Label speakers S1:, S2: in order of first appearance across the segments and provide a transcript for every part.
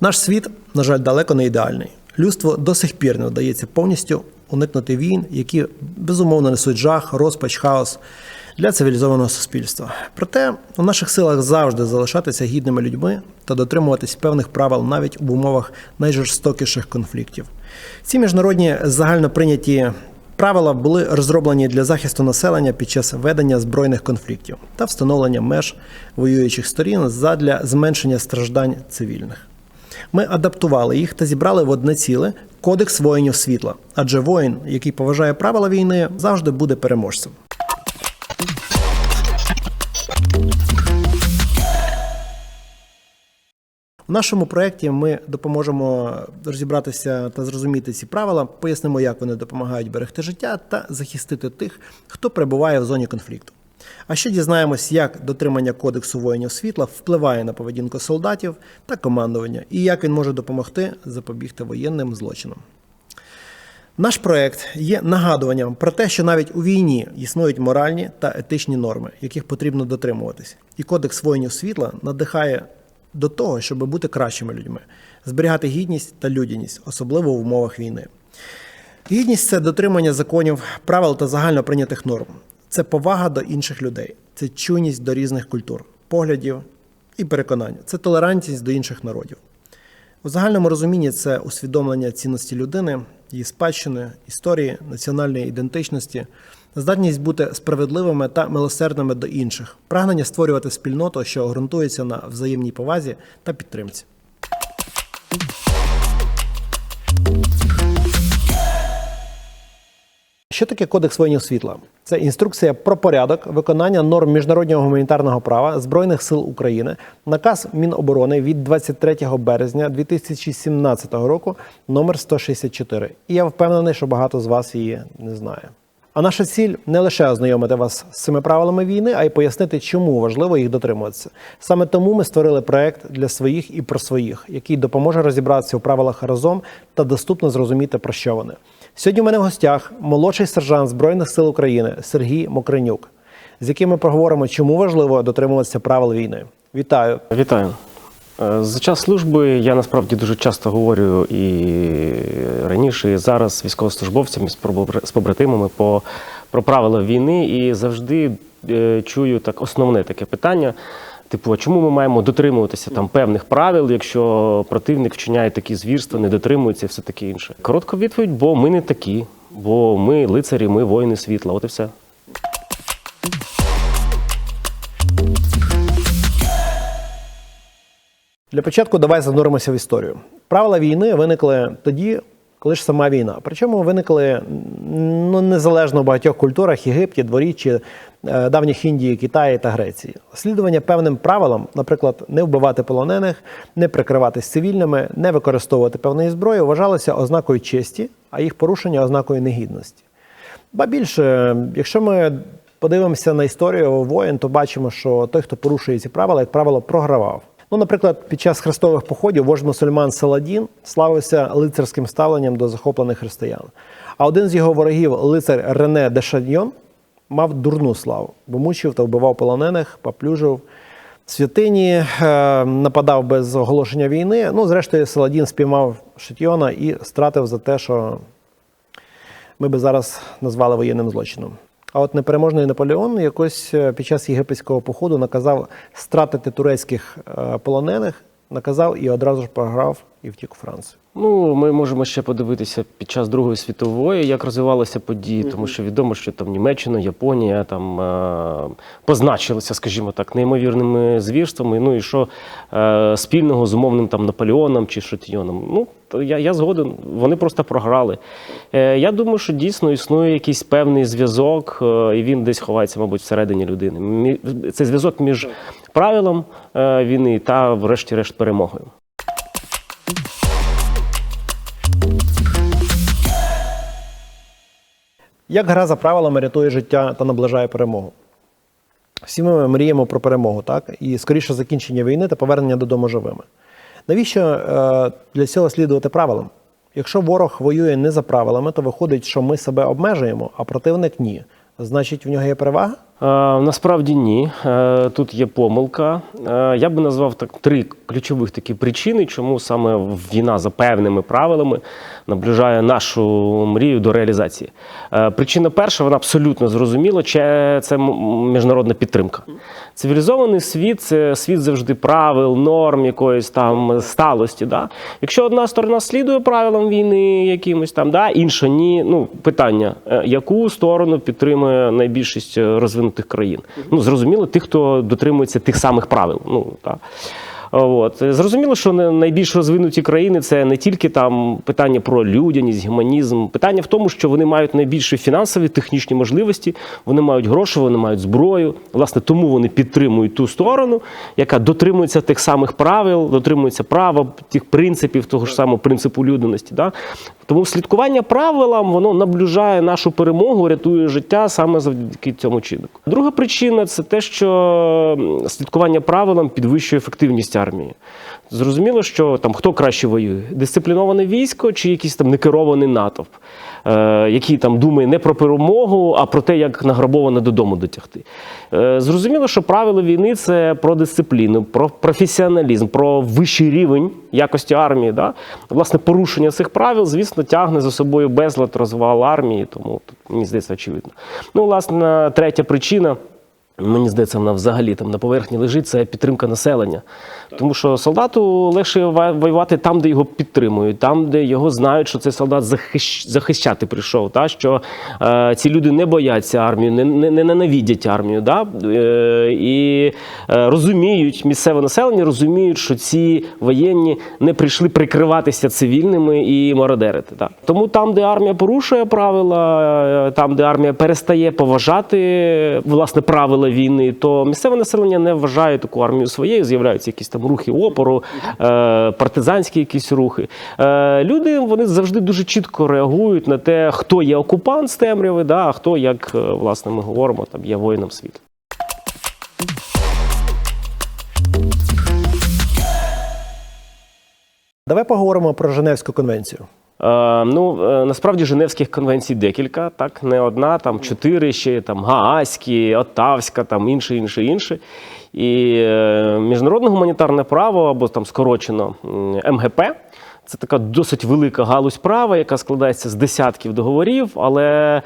S1: Наш світ, на жаль, далеко не ідеальний. Людство до сих пір не вдається повністю уникнути війн, які безумовно несуть жах, розпач, хаос для цивілізованого суспільства. Проте у наших силах завжди залишатися гідними людьми та дотримуватись певних правил навіть в умовах найжорстокіших конфліктів. Ці міжнародні загально прийняті правила були розроблені для захисту населення під час ведення збройних конфліктів та встановлення меж воюючих сторін задля зменшення страждань цивільних. Ми адаптували їх та зібрали в одне ціле кодекс воїнів світла. Адже воїн, який поважає правила війни, завжди буде переможцем. У нашому проєкті ми допоможемо розібратися та зрозуміти ці правила, пояснимо, як вони допомагають берегти життя та захистити тих, хто перебуває в зоні конфлікту. А ще дізнаємось, як дотримання кодексу воїнів світла впливає на поведінку солдатів та командування, і як він може допомогти запобігти воєнним злочинам. Наш проект є нагадуванням про те, що навіть у війні існують моральні та етичні норми, яких потрібно дотримуватись. І кодекс воїнів світла надихає до того, щоб бути кращими людьми, зберігати гідність та людяність, особливо в умовах війни. Гідність це дотримання законів, правил та загально прийнятих норм. Це повага до інших людей, це чуйність до різних культур, поглядів і переконань, це толерантність до інших народів. У загальному розумінні це усвідомлення цінності людини, її спадщини, історії, національної ідентичності, здатність бути справедливими та милосердними до інших, прагнення створювати спільноту, що ґрунтується на взаємній повазі та підтримці. Що таке Кодекс воїнів світла? Це інструкція про порядок виконання норм міжнародного гуманітарного права Збройних сил України, наказ Міноборони від 23 березня 2017 року, номер 164. І я впевнений, що багато з вас її не знає. А наша ціль не лише ознайомити вас з цими правилами війни, а й пояснити, чому важливо їх дотримуватися. Саме тому ми створили проект для своїх і про своїх, який допоможе розібратися у правилах разом та доступно зрозуміти про що вони. Сьогодні у мене в гостях молодший сержант Збройних сил України Сергій Мокринюк, з яким ми проговоримо, чому важливо дотримуватися правил війни. Вітаю!
S2: Вітаю. Е, За час служби я насправді дуже часто говорю і раніше, і зараз військовослужбовцями, з побр- побратимами по, про правила війни і завжди е, чую так основне таке питання. Типу, а чому ми маємо дотримуватися там певних правил, якщо противник вчиняє такі звірства, не дотримується і все таке інше? Коротка відповідь, бо ми не такі, бо ми лицарі, ми воїни світла. От і все.
S1: Для початку давай зануримося в історію. Правила війни виникли тоді, коли ж сама війна. Причому виникли ну, незалежно в багатьох культурах Єгипті, дворіччі, е, давніх Індії, Китаї та Греції. Слідування певним правилам, наприклад, не вбивати полонених, не прикриватись цивільними, не використовувати певної зброї, вважалося ознакою честі, а їх порушення ознакою негідності. Ба більше, якщо ми подивимося на історію воїн, то бачимо, що той, хто порушує ці правила, як правило, програвав. Ну, наприклад, під час хрестових походів вождь мусульман Саладін славився лицарським ставленням до захоплених християн. А один з його ворогів, лицар Рене де Шаньйон, мав дурну славу, бо мучив та вбивав полонених, поплюжив святині, е, нападав без оголошення війни. Ну, зрештою, Саладін спіймав Шатьйона і стратив за те, що ми би зараз назвали воєнним злочином. А от непереможний Наполеон якось е, під час єгипетського походу наказав стратити турецьких е, полонених, наказав і одразу ж програв і втік у Францію.
S2: Ну, ми можемо ще подивитися під час Другої світової, як розвивалися події, тому що відомо, що там Німеччина, Японія там е, позначилися, скажімо так, неймовірними звірствами. Ну і що е, спільного з умовним там Наполеоном чи Шотійоном. Ну, то я, я згоден, вони просто програли. Е, я думаю, що дійсно існує якийсь певний зв'язок, е, і він десь ховається, мабуть, всередині людини. Це зв'язок між правилом е, війни та, врешті-решт, перемогою.
S1: Як гра за правилами рятує життя та наближає перемогу? Всі ми мріємо про перемогу, так? І скоріше закінчення війни та повернення додому живими. Навіщо е, для цього слідувати правилам? Якщо ворог воює не за правилами, то виходить, що ми себе обмежуємо, а противник ні. Значить, в нього є перевага?
S2: Е, насправді ні. Е, тут є помилка. Е, я би назвав так три ключових такі причини, чому саме війна за певними правилами наближає нашу мрію до реалізації. Причина перша, вона абсолютно зрозуміла, це міжнародна підтримка. Цивілізований світ це світ завжди правил, норм, якоїсь там сталості. Да? Якщо одна сторона слідує правилам війни якимось там, да, інша ні. Ну, питання, яку сторону підтримує найбільшість е, розвинутих країн? Ну, зрозуміло, тих, хто дотримується тих самих правил. Ну, так. От. Зрозуміло, що найбільш розвинуті країни це не тільки там питання про людяність, гуманізм. Питання в тому, що вони мають найбільші фінансові технічні можливості, вони мають гроші, вони мають зброю. Власне, тому вони підтримують ту сторону, яка дотримується тих самих правил, дотримується права, тих принципів, того ж самого принципу людяності. Да? Тому слідкування правилам воно наближає нашу перемогу, рятує життя саме завдяки цьому чиннику. Друга причина це те, що слідкування правилам підвищує ефективність армії. Зрозуміло, що там хто краще воює: дисципліноване військо чи якийсь там некерований натовп, е, який там думає не про перемогу, а про те, як награбоване додому дотягти. Е, зрозуміло, що правила війни це про дисципліну, про професіоналізм, про вищий рівень якості армії. Да? Власне, порушення цих правил, звісно, тягне за собою безлад, розвал армії, тому тут, мені здається, очевидно. Ну, власне, третя причина. Мені здається, вона взагалі там на поверхні лежить, це підтримка населення. Тому що солдату легше воювати там, де його підтримують, там, де його знають, що цей солдат захищ... захищати прийшов, та? що е, ці люди не бояться армію, не, не, не ненавидять армію. Да? Е, і е, розуміють, місцеве населення розуміють, що ці воєнні не прийшли прикриватися цивільними і мародерити. Да? Тому там, де армія порушує правила, е, там, де армія перестає поважати власне правила війни, то місцеве населення не вважає таку армію своєю, з'являються якісь там рухи опору, е, партизанські якісь рухи. Е, люди вони завжди дуже чітко реагують на те, хто є окупант з темряви, да, а хто, як е, власне ми говоримо, там є воїном світу.
S1: Давай поговоримо про Женевську конвенцію.
S2: Е, ну, е, насправді Женевських конвенцій декілька, так, не одна, там чотири ще, там Гаазькі, Оттавська, там інше, інше, інше. І е, міжнародне гуманітарне право, або там скорочено МГП, це така досить велика галузь права, яка складається з десятків договорів, але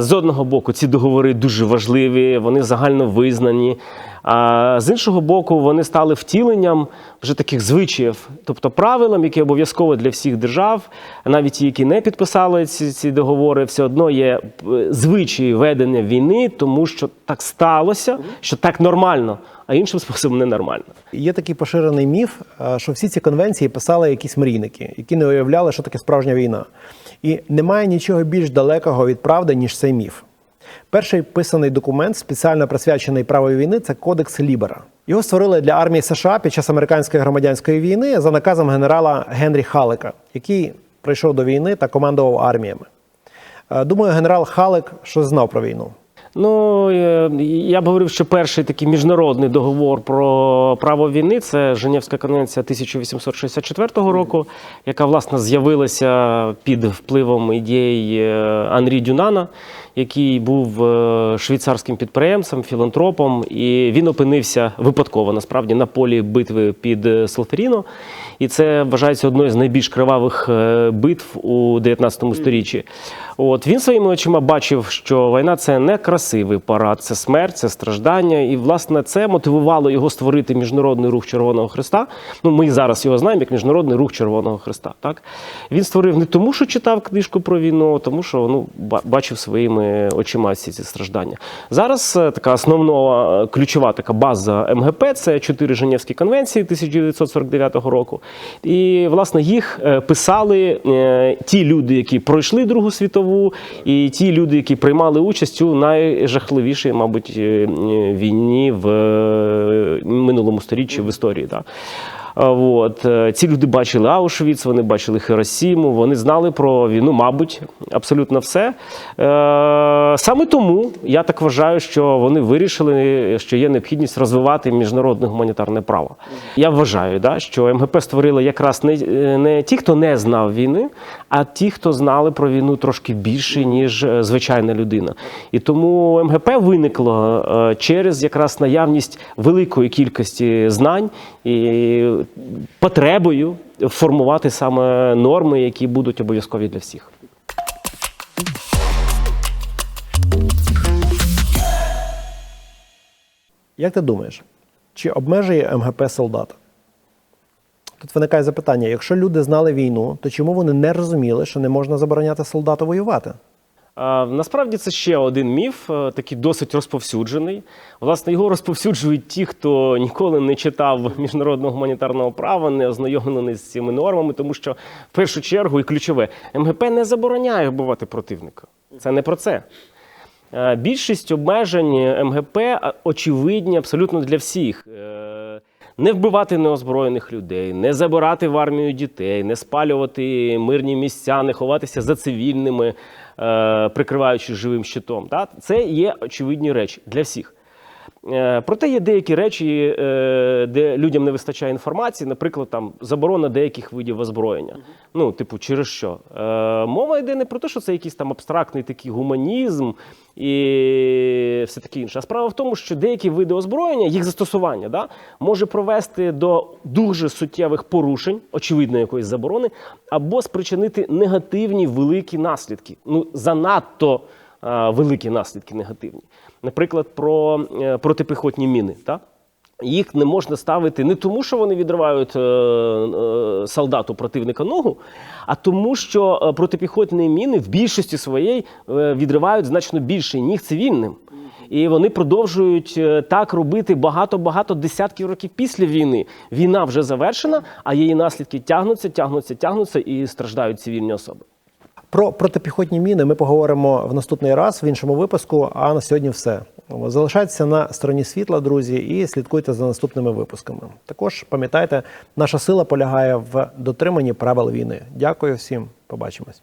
S2: з одного боку ці договори дуже важливі, вони загально визнані. А з іншого боку, вони стали втіленням вже таких звичаїв, тобто правилам, які обов'язково для всіх держав, навіть ті, які не підписали ці, ці договори, все одно є е, звичаї ведення війни, тому що так сталося, що так нормально, а іншим способом ненормально.
S1: Є такий поширений міф, що всі ці конвенції писали якісь мрійники, які не уявляли, що таке справжня війна. І немає нічого більш далекого від правди, ніж цей міф. Перший писаний документ, спеціально присвячений правої війни, це Кодекс Лібера. Його створили для армії США під час американської громадянської війни за наказом генерала Генрі Халека, який прийшов до війни та командував арміями. Е, Думаю, генерал Халек щось знав про війну.
S2: Ну е, я б говорив, що перший такий міжнародний договор про право війни це Женевська конвенція 1864 року, яка власне з'явилася під впливом ідей е, Анрі Дюнана, який був е, швейцарським підприємцем, філантропом, і він опинився випадково насправді на полі битви під Солферіно. І це вважається одною з найбільш кривавих битв у 19 сторіччі. От він своїми очима бачив, що війна це не красивий парад, це смерть, це страждання. І власне це мотивувало його створити міжнародний рух Червоного Христа. Ну ми зараз його знаємо як міжнародний рух Червоного Христа. Так він створив не тому, що читав книжку про війну, а тому що ну бачив своїми очима всі ці страждання. Зараз е, така основна е, ключова така база МГП це чотири Женевські конвенції 1949 року. І власне їх е, писали ті люди, які пройшли Другу світову, і ті люди, які приймали участь у найжахливішій, мабуть, е, війні в е, минулому сторіччі в історії. Да. От. е, Ці люди бачили Аушвіц, вони бачили Хіросіму, вони знали про війну, мабуть, абсолютно все. Е, Саме тому я так вважаю, що вони вирішили, що є необхідність розвивати міжнародне гуманітарне право. Я вважаю, да, що МГП створили якраз не, не ті, хто не знав війни, а ті, хто знали про війну трошки більше, ніж е, звичайна людина. І тому МГП виникло через якраз наявність великої кількості знань і потребою формувати саме норми, які будуть обов'язкові для всіх.
S1: Як ти думаєш, чи обмежує МГП солдата? Тут виникає запитання: якщо люди знали війну, то чому вони не розуміли, що не можна забороняти солдату воювати?
S2: Насправді це ще один міф, е, такий досить розповсюджений. Власне, його розповсюджують ті, хто ніколи не читав міжнародного гуманітарного права, не ознайомлений з цими нормами, тому що в першу чергу і ключове МГП не забороняє вбивати противника. Це не про це. Е, Більшість обмежень МГП очевидні абсолютно для всіх. Е, Не вбивати неозброєних людей, не забирати в армію дітей, не спалювати мирні місця, не ховатися за цивільними, е, прикриваючись живим щитом. Це є очевидні речі для всіх. Е, Проте є деякі речі, е, де людям не вистачає інформації, наприклад, там заборона деяких видів озброєння. Ну, типу, через що? Е, Мова йде не про те, що це якийсь там абстрактний такий гуманізм і все таке інше. А справа в тому, що деякі види озброєння, їх застосування, да, може привести до дуже суттєвих порушень, очевидно, якоїсь заборони, або спричинити негативні великі наслідки. Ну, занадто великі наслідки негативні. Наприклад, про е, протипіхотні міни. Так? Їх не можна ставити не тому, що вони відривають е, е, солдату противника ногу, а тому, що протипіхотні міни в більшості своєї відривають значно більше ніг цивільним. І вони продовжують так робити багато-багато десятків років після війни. Війна вже завершена, а її наслідки тягнуться, тягнуться, тягнуться і страждають цивільні особи.
S1: Про протипіхотні міни ми поговоримо в наступний раз в іншому випуску. А на сьогодні все. Залишайтеся на стороні світла, друзі, і слідкуйте за наступними випусками. Також пам'ятайте, наша сила полягає в дотриманні правил війни. Дякую всім, побачимось.